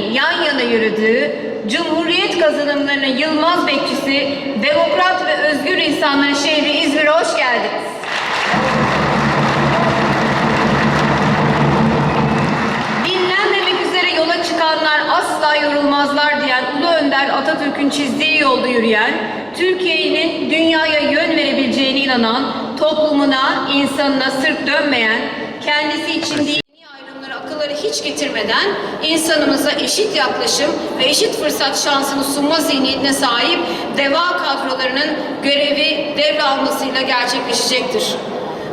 erkeğin yan yana yürüdüğü, Cumhuriyet kazanımlarının yılmaz bekçisi, demokrat ve özgür insanların şehri İzmir'e hoş geldiniz. Dinlenmemek üzere yola çıkanlar asla yorulmazlar diyen Ulu Önder Atatürk'ün çizdiği yolda yürüyen, Türkiye'nin dünyaya yön verebileceğine inanan, toplumuna, insanına sırt dönmeyen, kendisi için değil, akılları hiç getirmeden insanımıza eşit yaklaşım ve eşit fırsat şansını sunma zihniyetine sahip deva kadrolarının görevi devralmasıyla gerçekleşecektir.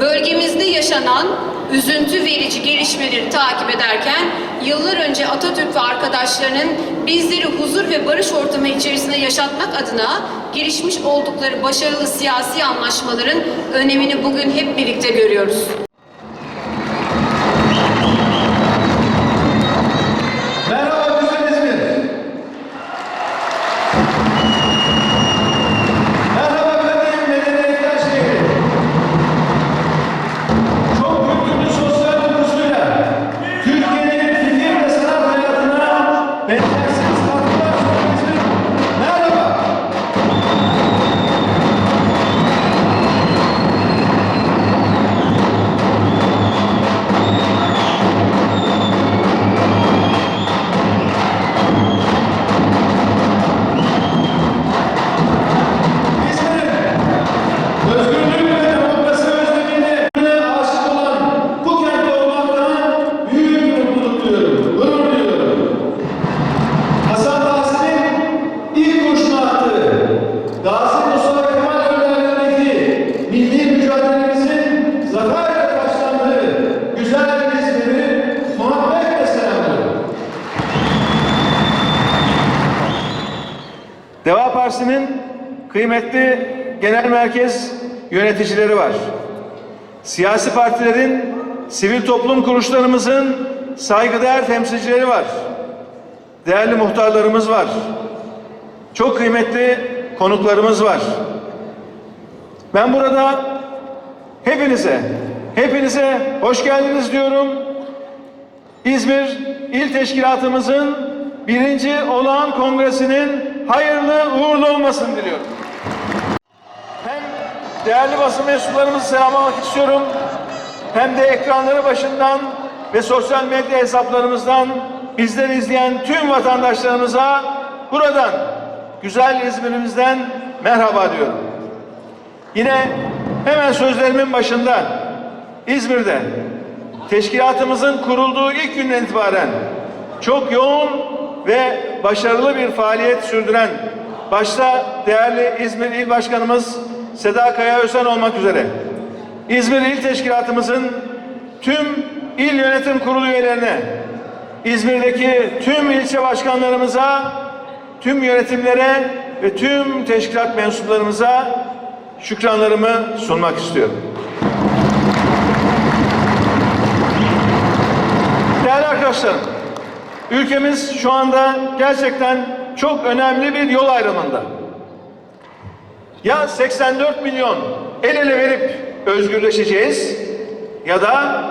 Bölgemizde yaşanan üzüntü verici gelişmeleri takip ederken yıllar önce Atatürk ve arkadaşlarının bizleri huzur ve barış ortamı içerisinde yaşatmak adına girişmiş oldukları başarılı siyasi anlaşmaların önemini bugün hep birlikte görüyoruz. Amen. Deva Partisi'nin kıymetli genel merkez yöneticileri var. Siyasi partilerin, sivil toplum kuruluşlarımızın saygıdeğer temsilcileri var. Değerli muhtarlarımız var. Çok kıymetli konuklarımız var. Ben burada hepinize, hepinize hoş geldiniz diyorum. İzmir İl Teşkilatımızın birinci olağan kongresinin hayırlı uğurlu olmasını diliyorum. Hem değerli basın mensuplarımızı selamlamak istiyorum. Hem de ekranları başından ve sosyal medya hesaplarımızdan bizleri izleyen tüm vatandaşlarımıza buradan güzel İzmir'imizden merhaba diyorum. Yine hemen sözlerimin başında İzmir'de teşkilatımızın kurulduğu ilk günden itibaren çok yoğun ve başarılı bir faaliyet sürdüren başta değerli İzmir İl Başkanımız Seda Kaya Ösen olmak üzere İzmir İl Teşkilatımızın tüm il yönetim kurulu üyelerine İzmir'deki tüm ilçe başkanlarımıza tüm yönetimlere ve tüm teşkilat mensuplarımıza şükranlarımı sunmak istiyorum. Değerli arkadaşlarım, ülkemiz şu anda gerçekten çok önemli bir yol ayrımında. Ya 84 milyon el ele verip özgürleşeceğiz ya da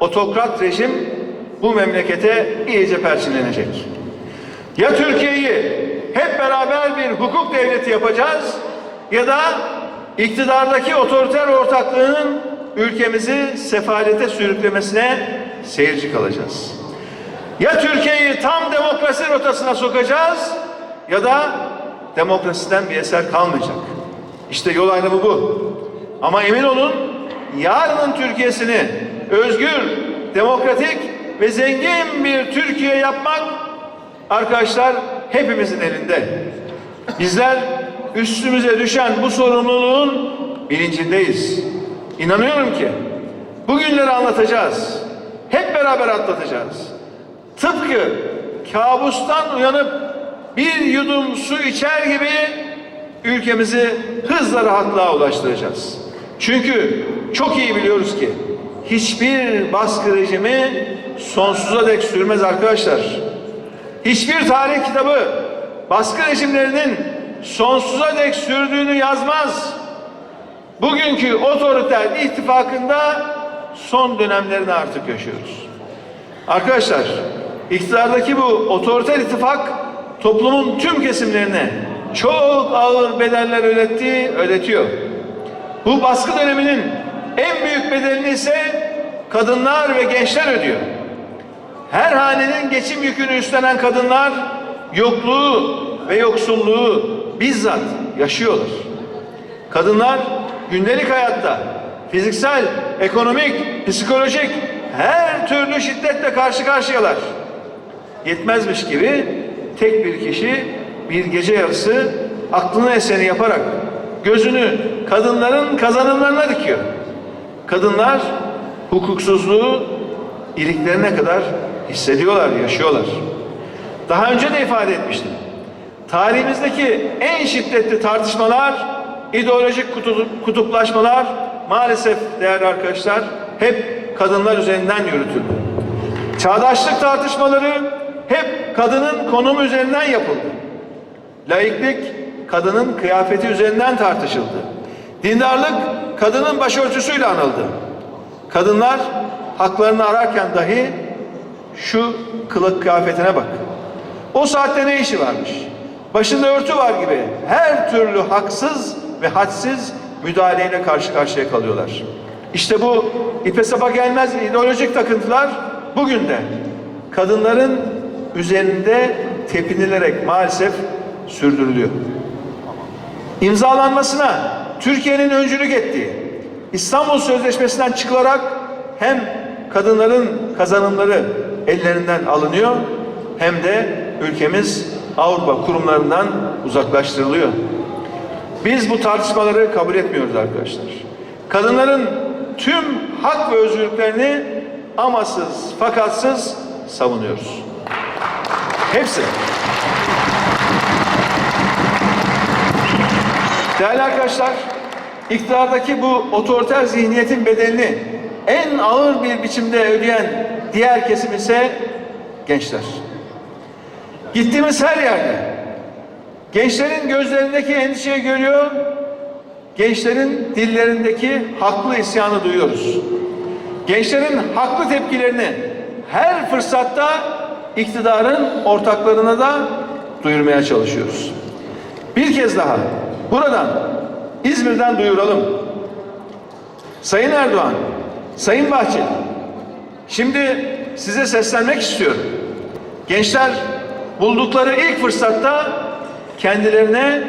otokrat rejim bu memlekete iyice perçinlenecek. Ya Türkiye'yi hep beraber bir hukuk devleti yapacağız ya da iktidardaki otoriter ortaklığının ülkemizi sefalete sürüklemesine seyirci kalacağız. Ya Türkiye'yi tam demokrasi rotasına sokacağız ya da demokrasiden bir eser kalmayacak. İşte yol ayrımı bu. Ama emin olun yarının Türkiye'sini özgür, demokratik ve zengin bir Türkiye yapmak arkadaşlar hepimizin elinde. Bizler üstümüze düşen bu sorumluluğun bilincindeyiz. İnanıyorum ki bugünleri anlatacağız. Hep beraber atlatacağız. Tıpkı kabustan uyanıp bir yudum su içer gibi ülkemizi hızla rahatlığa ulaştıracağız. Çünkü çok iyi biliyoruz ki hiçbir baskı rejimi sonsuza dek sürmez arkadaşlar. Hiçbir tarih kitabı baskı rejimlerinin sonsuza dek sürdüğünü yazmaz. Bugünkü otoriter ittifakında son dönemlerini artık yaşıyoruz. Arkadaşlar, iktidardaki bu otoriter ittifak toplumun tüm kesimlerine çok ağır bedeller ödettiği ödetiyor. Bu baskı döneminin en büyük bedelini ise kadınlar ve gençler ödüyor. Her hanenin geçim yükünü üstlenen kadınlar yokluğu ve yoksulluğu bizzat yaşıyorlar. Kadınlar gündelik hayatta fiziksel, ekonomik, psikolojik her türlü şiddetle karşı karşıyalar. Yetmezmiş gibi tek bir kişi bir gece yarısı aklına eseni yaparak gözünü kadınların kazanımlarına dikiyor. Kadınlar hukuksuzluğu iliklerine kadar hissediyorlar, yaşıyorlar. Daha önce de ifade etmiştim. Tarihimizdeki en şiddetli tartışmalar, ideolojik kutu- kutuplaşmalar maalesef değerli arkadaşlar hep kadınlar üzerinden yürütüldü. Çağdaşlık tartışmaları hep kadının konumu üzerinden yapıldı. Laiklik kadının kıyafeti üzerinden tartışıldı. Dindarlık kadının başörtüsüyle anıldı. Kadınlar haklarını ararken dahi şu kılık kıyafetine bak. O saatte ne işi varmış? Başında örtü var gibi her türlü haksız ve hadsiz müdahaleyle karşı karşıya kalıyorlar. İşte bu ipe sapa gelmez ideolojik takıntılar bugün de kadınların üzerinde tepinilerek maalesef sürdürülüyor. İmzalanmasına Türkiye'nin öncülük ettiği İstanbul Sözleşmesi'nden çıkılarak hem kadınların kazanımları ellerinden alınıyor hem de ülkemiz Avrupa kurumlarından uzaklaştırılıyor. Biz bu tartışmaları kabul etmiyoruz arkadaşlar. Kadınların tüm hak ve özgürlüklerini amasız, fakatsız savunuyoruz. Hepsi. Değerli arkadaşlar, iktidardaki bu otoriter zihniyetin bedelini en ağır bir biçimde ödeyen diğer kesim ise gençler. Gittiğimiz her yerde gençlerin gözlerindeki endişeyi görüyor, gençlerin dillerindeki haklı isyanı duyuyoruz. Gençlerin haklı tepkilerini her fırsatta iktidarın ortaklarına da duyurmaya çalışıyoruz. Bir kez daha buradan İzmir'den duyuralım. Sayın Erdoğan, Sayın Bahçeli, şimdi size seslenmek istiyorum. Gençler buldukları ilk fırsatta kendilerine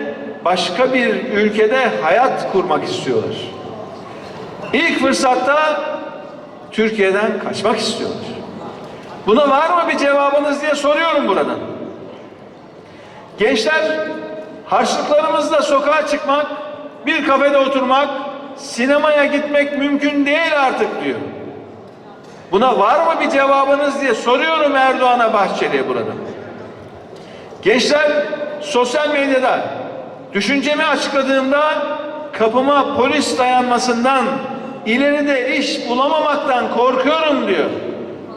başka bir ülkede hayat kurmak istiyorlar. İlk fırsatta Türkiye'den kaçmak istiyorlar. Buna var mı bir cevabınız diye soruyorum buradan. Gençler harçlıklarımızla sokağa çıkmak, bir kafede oturmak, sinemaya gitmek mümkün değil artık diyor. Buna var mı bir cevabınız diye soruyorum Erdoğan'a Bahçeli'ye burada. Gençler sosyal medyada düşüncemi açıkladığımda kapıma polis dayanmasından ileride iş bulamamaktan korkuyorum diyor.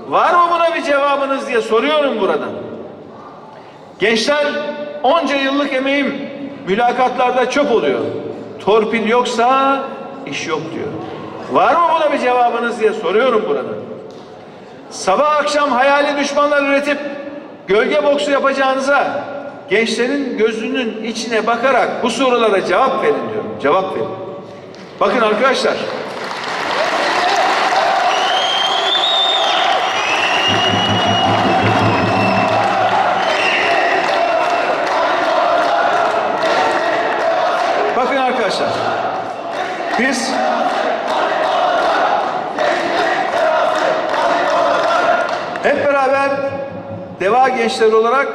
Var mı buna bir cevabınız diye soruyorum buradan. Gençler onca yıllık emeğim mülakatlarda çöp oluyor. Torpil yoksa iş yok diyor. Var mı buna bir cevabınız diye soruyorum buradan. Sabah akşam hayali düşmanlar üretip gölge boksu yapacağınıza gençlerin gözünün içine bakarak bu sorulara cevap verin diyorum. Cevap verin. Bakın arkadaşlar. Biz hep beraber deva gençleri olarak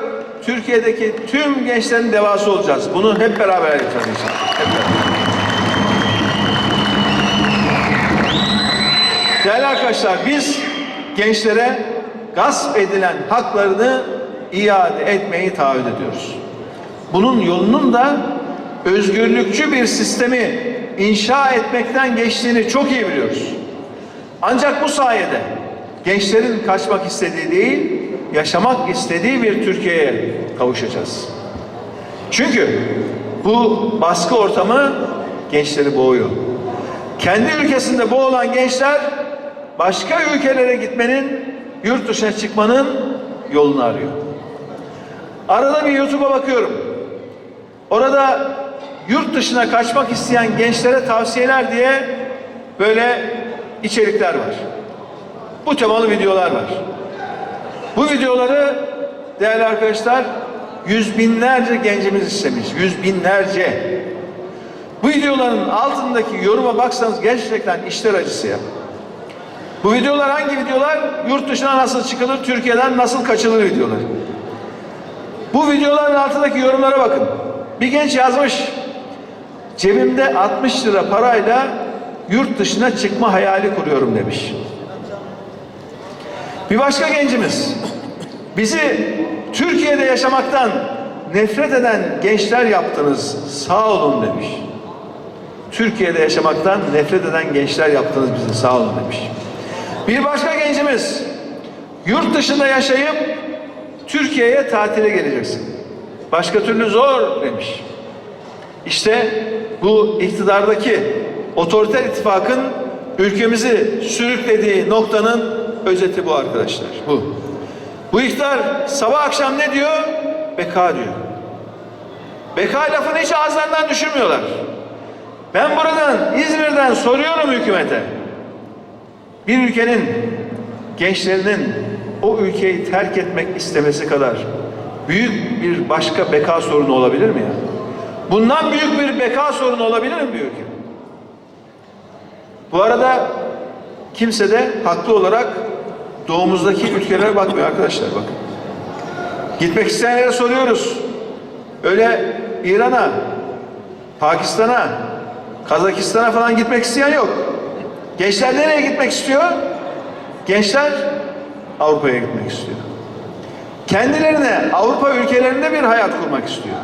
Türkiye'deki tüm gençlerin devası olacağız. Bunu hep beraber yapacağız inşallah. Hep beraber. Değerli arkadaşlar biz gençlere gasp edilen haklarını iade etmeyi taahhüt ediyoruz. Bunun yolunun da özgürlükçü bir sistemi inşa etmekten geçtiğini çok iyi biliyoruz. Ancak bu sayede gençlerin kaçmak istediği değil, yaşamak istediği bir Türkiye'ye kavuşacağız. Çünkü bu baskı ortamı gençleri boğuyor. Kendi ülkesinde boğulan gençler başka ülkelere gitmenin yurt dışına çıkmanın yolunu arıyor. Arada bir YouTube'a bakıyorum. Orada yurt dışına kaçmak isteyen gençlere tavsiyeler diye böyle içerikler var. Bu temalı videolar var. Bu videoları değerli arkadaşlar yüz binlerce gencimiz istemiş. Yüz binlerce. Bu videoların altındaki yoruma baksanız gerçekten işler acısı ya. Bu videolar hangi videolar? Yurt dışına nasıl çıkılır, Türkiye'den nasıl kaçılır videolar. Bu videoların altındaki yorumlara bakın. Bir genç yazmış. Cebimde 60 lira parayla yurt dışına çıkma hayali kuruyorum demiş. Bir başka gencimiz bizi Türkiye'de yaşamaktan nefret eden gençler yaptınız sağ olun demiş. Türkiye'de yaşamaktan nefret eden gençler yaptınız bizi sağ olun demiş. Bir başka gencimiz yurt dışında yaşayıp Türkiye'ye tatile geleceksin. Başka türlü zor demiş. İşte bu iktidardaki otoriter ittifakın ülkemizi sürüklediği noktanın özeti bu arkadaşlar. Bu. Bu iktidar sabah akşam ne diyor? Beka diyor. Beka lafını hiç ağızlarından düşürmüyorlar. Ben buradan İzmir'den soruyorum hükümete. Bir ülkenin gençlerinin o ülkeyi terk etmek istemesi kadar büyük bir başka beka sorunu olabilir mi ya? Bundan büyük bir beka sorunu olabilir mi bir ülke? Bu arada kimse de haklı olarak doğumuzdaki ülkelere bakmıyor arkadaşlar bakın. Gitmek isteyenlere soruyoruz. Öyle İran'a, Pakistan'a, Kazakistan'a falan gitmek isteyen yok. Gençler nereye gitmek istiyor? Gençler Avrupa'ya gitmek istiyor. Kendilerine Avrupa ülkelerinde bir hayat kurmak istiyor.